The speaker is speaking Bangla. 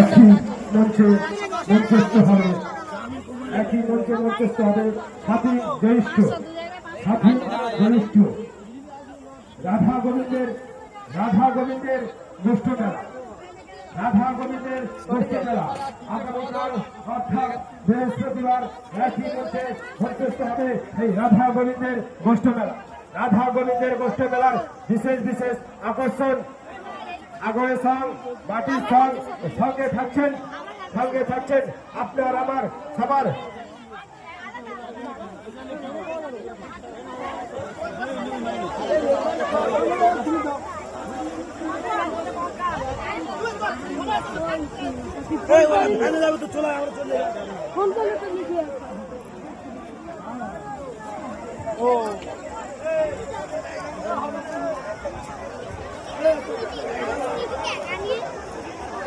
একই মঞ্চে মঞ্চস্থ হবে। একই মঞ্চে মঞ্চস্থ হবে সাথী জ্যৈষ্ঠ সাথী জ্যৈষ্ঠ। রাধা গোবিন্দের রাধা গোবিন্দের রাধা গোবিন্দের আগামীকাল অর্থাৎ বৃহস্পতিবার একই হবে এই রাধা গোবিন্দের গোষ্ঠ রাধা গোবিন্দের গোষ্ঠ মেলার বিশেষ বিশেষ আকর্ষণ আগরে সং বাটির সং সঙ্গে থাকছেন সঙ্গে থাকছেন আপনার আমার সবার। ও।